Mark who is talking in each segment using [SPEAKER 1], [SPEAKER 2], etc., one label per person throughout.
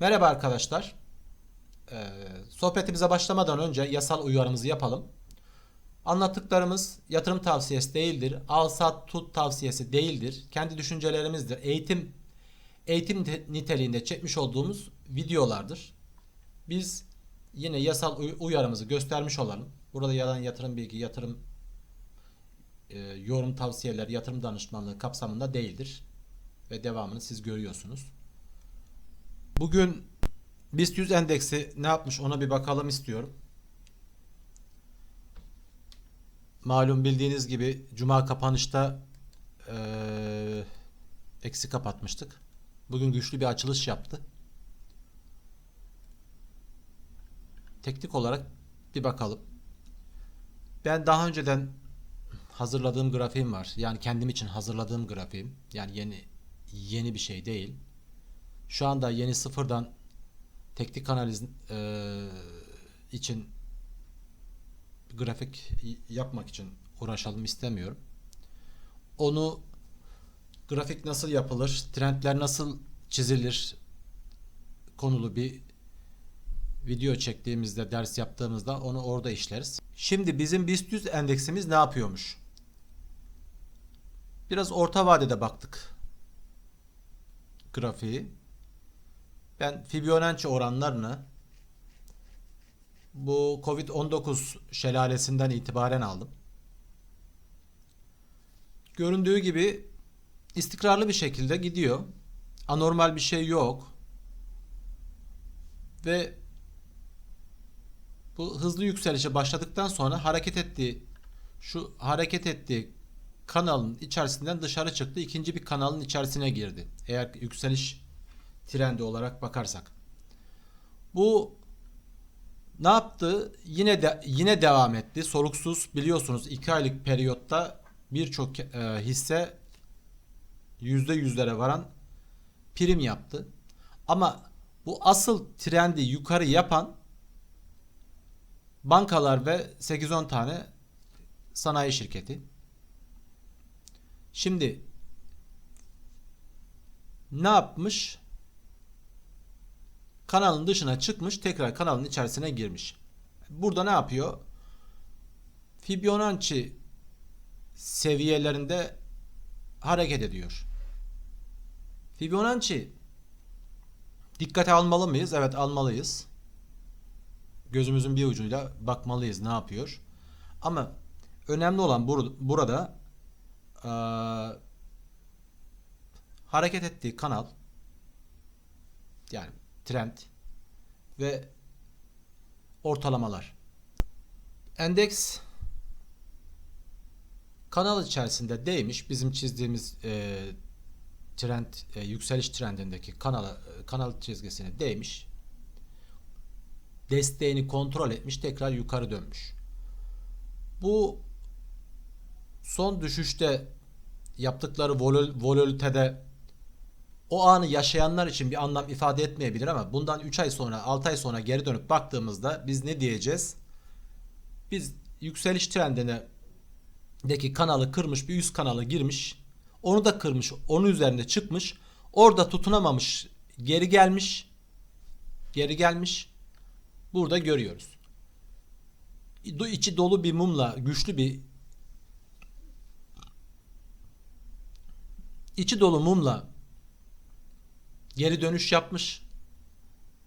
[SPEAKER 1] Merhaba arkadaşlar. Ee, sohbetimize başlamadan önce yasal uyarımızı yapalım. Anlattıklarımız yatırım tavsiyesi değildir. Al sat tut tavsiyesi değildir. Kendi düşüncelerimizdir. Eğitim eğitim te- niteliğinde çekmiş olduğumuz videolardır. Biz yine yasal uy- uyarımızı göstermiş olalım. Burada yalan yatırım bilgi, yatırım e, yorum tavsiyeleri, yatırım danışmanlığı kapsamında değildir. Ve devamını siz görüyorsunuz. Bugün BIST 100 endeksi ne yapmış ona bir bakalım istiyorum. Malum bildiğiniz gibi cuma kapanışta eee, eksi kapatmıştık. Bugün güçlü bir açılış yaptı. Teknik olarak bir bakalım. Ben daha önceden hazırladığım grafiğim var. Yani kendim için hazırladığım grafiğim. Yani yeni yeni bir şey değil. Şu anda yeni sıfırdan teknik analiz eee, için grafik yapmak için uğraşalım istemiyorum. Onu grafik nasıl yapılır, trendler nasıl çizilir konulu bir video çektiğimizde, ders yaptığımızda onu orada işleriz. Şimdi bizim BIST 100 endeksimiz ne yapıyormuş? Biraz orta vadede baktık grafiği. Ben Fibonacci oranlarını bu Covid-19 şelalesinden itibaren aldım. Göründüğü gibi istikrarlı bir şekilde gidiyor. Anormal bir şey yok. Ve bu hızlı yükselişe başladıktan sonra hareket ettiği şu hareket ettiği kanalın içerisinden dışarı çıktı. ikinci bir kanalın içerisine girdi. Eğer yükseliş trendi olarak bakarsak. Bu ne yaptı? Yine de yine devam etti. Soluksuz biliyorsunuz 2 aylık periyotta birçok e, hisse yüzde yüzlere varan prim yaptı. Ama bu asıl trendi yukarı yapan bankalar ve 8-10 tane sanayi şirketi. Şimdi ne yapmış? Kanalın dışına çıkmış, tekrar kanalın içerisine girmiş. Burada ne yapıyor? Fibonacci seviyelerinde hareket ediyor. Fibonacci dikkate almalı mıyız? Evet almalıyız. Gözümüzün bir ucuyla bakmalıyız ne yapıyor. Ama önemli olan bur- burada eee, hareket ettiği kanal yani trend ve ortalamalar. Endeks kanal içerisinde değmiş. Bizim çizdiğimiz e, trend e, yükseliş trendindeki kanala e, kanal çizgisine değmiş. Desteğini kontrol etmiş, tekrar yukarı dönmüş. Bu son düşüşte yaptıkları volol, volatilitede o anı yaşayanlar için bir anlam ifade etmeyebilir ama bundan 3 ay sonra 6 ay sonra geri dönüp baktığımızda biz ne diyeceğiz? Biz yükseliş trendine deki kanalı kırmış bir üst kanalı girmiş. Onu da kırmış. Onun üzerinde çıkmış. Orada tutunamamış. Geri gelmiş. Geri gelmiş. Burada görüyoruz. İçi dolu bir mumla güçlü bir içi dolu mumla geri dönüş yapmış.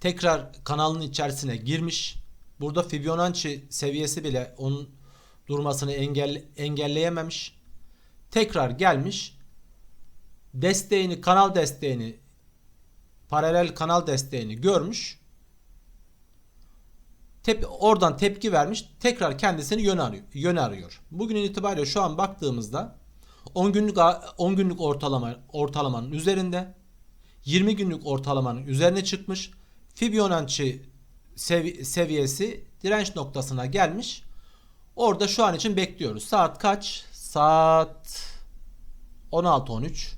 [SPEAKER 1] Tekrar kanalın içerisine girmiş. Burada Fibonacci seviyesi bile onun durmasını engel, engelleyememiş. Tekrar gelmiş. Desteğini, kanal desteğini, paralel kanal desteğini görmüş. Tep oradan tepki vermiş. Tekrar kendisini yön arıyor. Yön arıyor. Bugünün itibariyle şu an baktığımızda 10 günlük 10 günlük ortalama ortalamanın üzerinde 20 günlük ortalamanın üzerine çıkmış. Fibonacci sevi- seviyesi direnç noktasına gelmiş. Orada şu an için bekliyoruz. Saat kaç? Saat 16.13.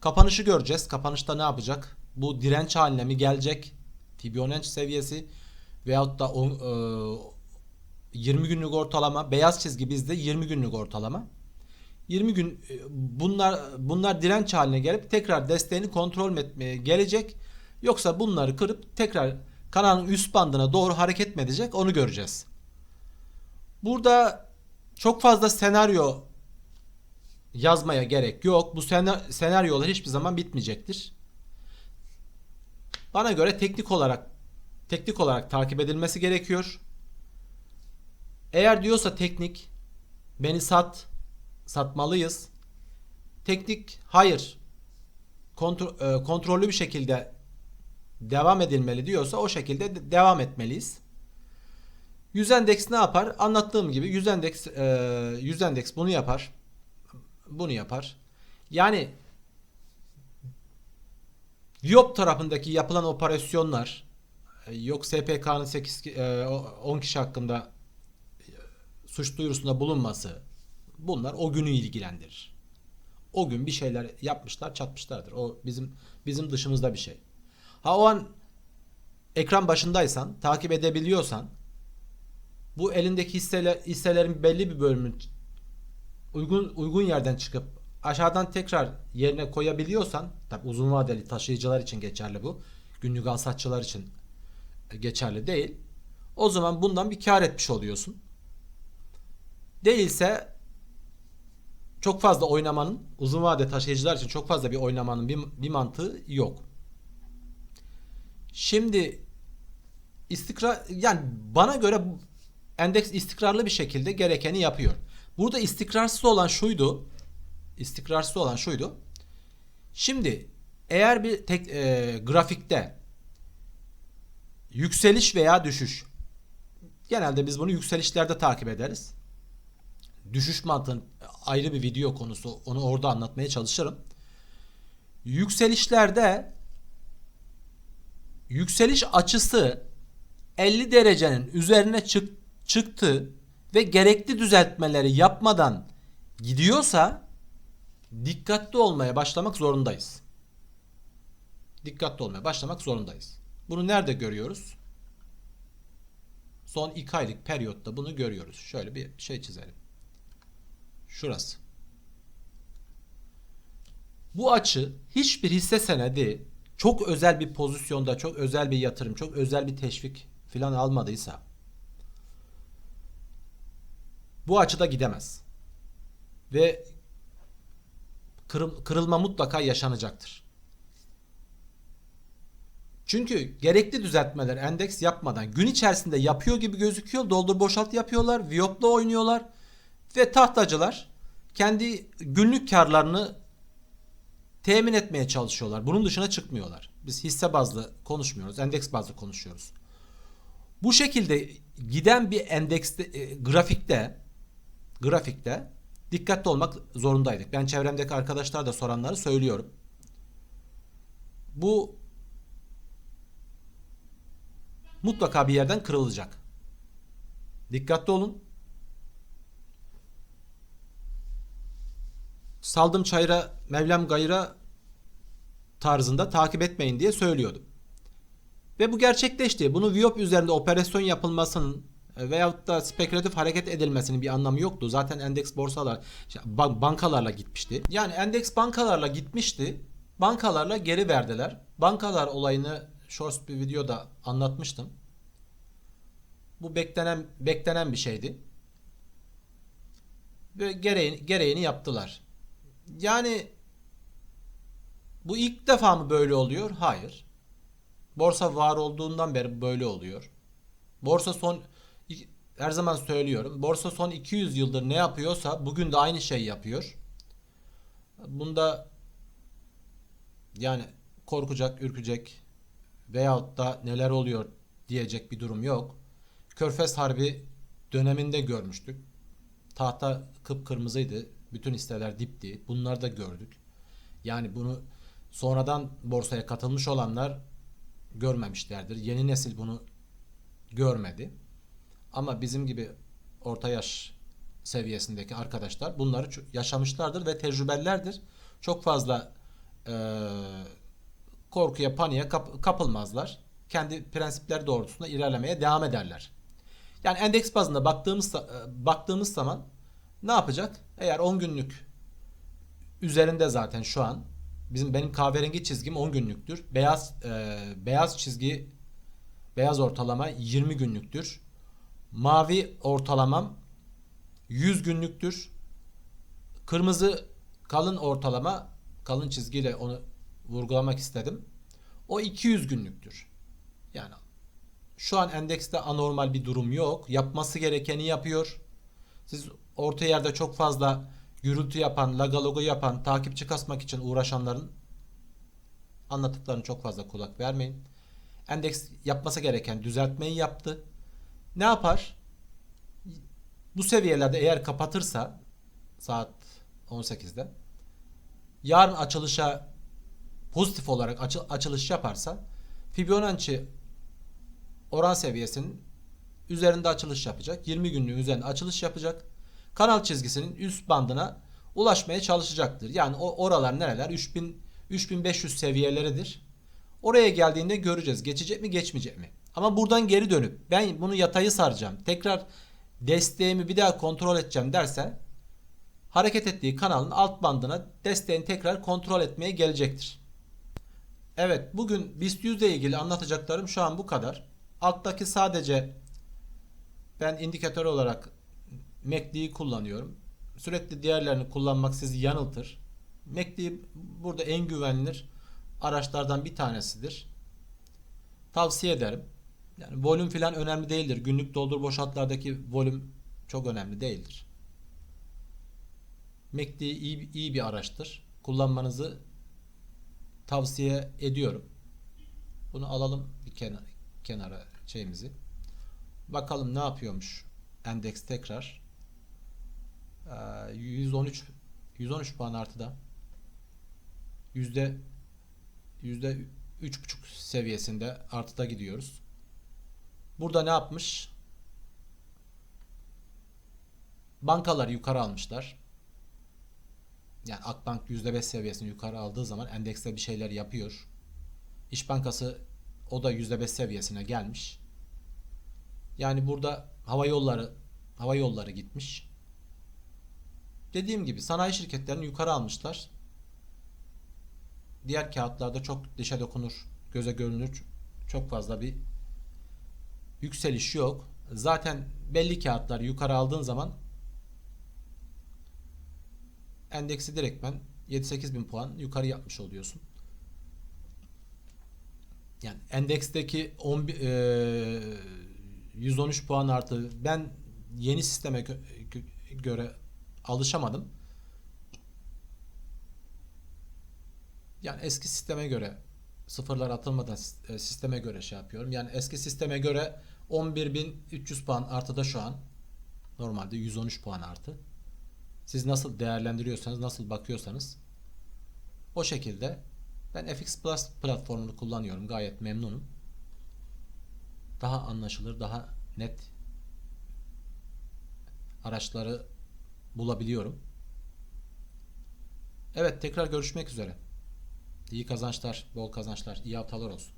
[SPEAKER 1] Kapanışı göreceğiz. Kapanışta ne yapacak? Bu direnç haline mi gelecek? Fibonacci seviyesi veyahut da on- e, 20 günlük ortalama. Beyaz çizgi bizde 20 günlük ortalama. 20 gün e, bunlar bunlar direnç haline gelip tekrar desteğini kontrol etmeye gelecek Yoksa bunları kırıp tekrar kanalın üst bandına doğru hareket mi edecek onu göreceğiz. Burada çok fazla senaryo yazmaya gerek yok. Bu sena- senaryolar hiçbir zaman bitmeyecektir. Bana göre teknik olarak teknik olarak takip edilmesi gerekiyor. Eğer diyorsa teknik beni sat satmalıyız. Teknik hayır kontrol, e, kontrollü bir şekilde devam edilmeli diyorsa o şekilde de- devam etmeliyiz. Yüzendeks ne yapar? Anlattığım gibi Yüzendeks e, Yüzendeks bunu yapar. Bunu yapar. Yani Viyop tarafındaki yapılan operasyonlar e, yok SPK'nın 8 ki- e, o- 10 kişi hakkında e, suç duyurusunda bulunması bunlar o günü ilgilendirir. O gün bir şeyler yapmışlar, çatmışlardır. O bizim bizim dışımızda bir şey. Ha o an ekran başındaysan, takip edebiliyorsan bu elindeki hisseler, hisselerin belli bir bölümünü uygun uygun yerden çıkıp aşağıdan tekrar yerine koyabiliyorsan tabi uzun vadeli taşıyıcılar için geçerli bu. Günlük alsatçılar için geçerli değil. O zaman bundan bir kar etmiş oluyorsun. Değilse çok fazla oynamanın uzun vade taşıyıcılar için çok fazla bir oynamanın bir, bir mantığı yok. Şimdi istikrar yani bana göre endeks istikrarlı bir şekilde gerekeni yapıyor. Burada istikrarsız olan şuydu. İstikrarsız olan şuydu. Şimdi eğer bir tek e, grafikte yükseliş veya düşüş genelde biz bunu yükselişlerde takip ederiz. Düşüş mantığın ayrı bir video konusu. Onu orada anlatmaya çalışırım. Yükselişlerde yükseliş açısı 50 derecenin üzerine çık, çıktı ve gerekli düzeltmeleri yapmadan gidiyorsa dikkatli olmaya başlamak zorundayız. Dikkatli olmaya başlamak zorundayız. Bunu nerede görüyoruz? Son 2 aylık periyotta bunu görüyoruz. Şöyle bir şey çizelim. Şurası. Bu açı hiçbir hisse senedi çok özel bir pozisyonda, çok özel bir yatırım, çok özel bir teşvik filan almadıysa bu açıda gidemez. Ve kırıl- kırılma mutlaka yaşanacaktır. Çünkü gerekli düzeltmeler endeks yapmadan gün içerisinde yapıyor gibi gözüküyor. Doldur boşalt yapıyorlar. Viyop'la oynuyorlar. Ve tahtacılar kendi günlük karlarını temin etmeye çalışıyorlar. Bunun dışına çıkmıyorlar. Biz hisse bazlı konuşmuyoruz. Endeks bazlı konuşuyoruz. Bu şekilde giden bir endekste e, grafikte grafikte dikkatli olmak zorundaydık. Ben çevremdeki arkadaşlar da soranları söylüyorum. Bu mutlaka bir yerden kırılacak. Dikkatli olun. Saldım çayıra, Mevlam gayra tarzında takip etmeyin diye söylüyordum. Ve bu gerçekleşti. Bunu Viop üzerinde operasyon yapılmasının e, veyahut da spekülatif hareket edilmesinin bir anlamı yoktu. Zaten endeks borsalar ban- bankalarla gitmişti. Yani endeks bankalarla gitmişti. Bankalarla geri verdiler. Bankalar olayını shorts bir videoda anlatmıştım. Bu beklenen beklenen bir şeydi. Ve gereğini, gereğini yaptılar. Yani bu ilk defa mı böyle oluyor? Hayır. Borsa var olduğundan beri böyle oluyor. Borsa son her zaman söylüyorum. Borsa son 200 yıldır ne yapıyorsa bugün de aynı şey yapıyor. Bunda yani korkacak, ürkecek veyahut da neler oluyor diyecek bir durum yok. Körfez Harbi döneminde görmüştük. Tahta kıpkırmızıydı. Bütün hisseler dipti. Bunları da gördük. Yani bunu sonradan borsaya katılmış olanlar görmemişlerdir. Yeni nesil bunu görmedi. Ama bizim gibi orta yaş seviyesindeki arkadaşlar bunları yaşamışlardır ve tecrübelilerdir. Çok fazla eee, korkuya, paniğe kap- kapılmazlar. Kendi prensipler doğrultusunda ilerlemeye devam ederler. Yani endeks bazında baktığımız e, baktığımız zaman ne yapacak? Eğer 10 günlük üzerinde zaten şu an bizim benim kahverengi çizgim 10 günlüktür. Beyaz e, beyaz çizgi beyaz ortalama 20 günlüktür. Mavi ortalamam 100 günlüktür. Kırmızı kalın ortalama kalın çizgiyle onu vurgulamak istedim. O 200 günlüktür. Yani şu an endekste anormal bir durum yok. Yapması gerekeni yapıyor. Siz orta yerde çok fazla gürültü yapan, lagalogo yapan, takipçi kasmak için uğraşanların anlattıklarını çok fazla kulak vermeyin. Endeks yapması gereken düzeltmeyi yaptı. Ne yapar? Bu seviyelerde eğer kapatırsa saat 18'de yarın açılışa pozitif olarak açı- açılış yaparsa Fibonacci oran seviyesinin üzerinde açılış yapacak. 20 günlüğün üzerinde açılış yapacak. Kanal çizgisinin üst bandına ulaşmaya çalışacaktır. Yani o oralar nereler? 3000 3500 seviyeleridir. Oraya geldiğinde göreceğiz. Geçecek mi, geçmeyecek mi? Ama buradan geri dönüp ben bunu yatayı saracağım. Tekrar desteğimi bir daha kontrol edeceğim derse hareket ettiği kanalın alt bandına desteğini tekrar kontrol etmeye gelecektir. Evet, bugün BIST 100 ile ilgili anlatacaklarım şu an bu kadar. Alttaki sadece ben indikatör olarak MACD'yi kullanıyorum. Sürekli diğerlerini kullanmak sizi yanıltır. MACD burada en güvenilir araçlardan bir tanesidir. Tavsiye ederim. Yani volüm filan önemli değildir. Günlük doldur boşaltlardaki volüm çok önemli değildir. MACD iyi, iyi bir araçtır. Kullanmanızı tavsiye ediyorum. Bunu alalım bir kenara, kenara şeyimizi. Bakalım ne yapıyormuş endeks tekrar. Ee, 113 113 puan artıda. Yüzde yüzde üç buçuk seviyesinde artıda gidiyoruz. Burada ne yapmış? Bankalar yukarı almışlar. Yani Akbank %5 seviyesini yukarı aldığı zaman endekste bir şeyler yapıyor. İş Bankası o da %5 seviyesine gelmiş. Yani burada hava yolları hava yolları gitmiş. Dediğim gibi sanayi şirketlerini yukarı almışlar. Diğer kağıtlarda çok dişe dokunur, göze görünür. Çok fazla bir yükseliş yok. Zaten belli kağıtları yukarı aldığın zaman endeksi direktmen 7-8 bin puan yukarı yapmış oluyorsun. Yani endeksteki 10, bi- eee, 113 puan artı ben yeni sisteme gö- gö- göre alışamadım. Yani eski sisteme göre sıfırlar atılmadan e, sisteme göre şey yapıyorum. Yani eski sisteme göre 11.300 puan artıda şu an. Normalde 113 puan artı. Siz nasıl değerlendiriyorsanız, nasıl bakıyorsanız o şekilde ben FX Plus platformunu kullanıyorum. Gayet memnunum. Daha anlaşılır, daha net araçları bulabiliyorum. Evet, tekrar görüşmek üzere. İyi kazançlar, bol kazançlar, iyi haftalar olsun.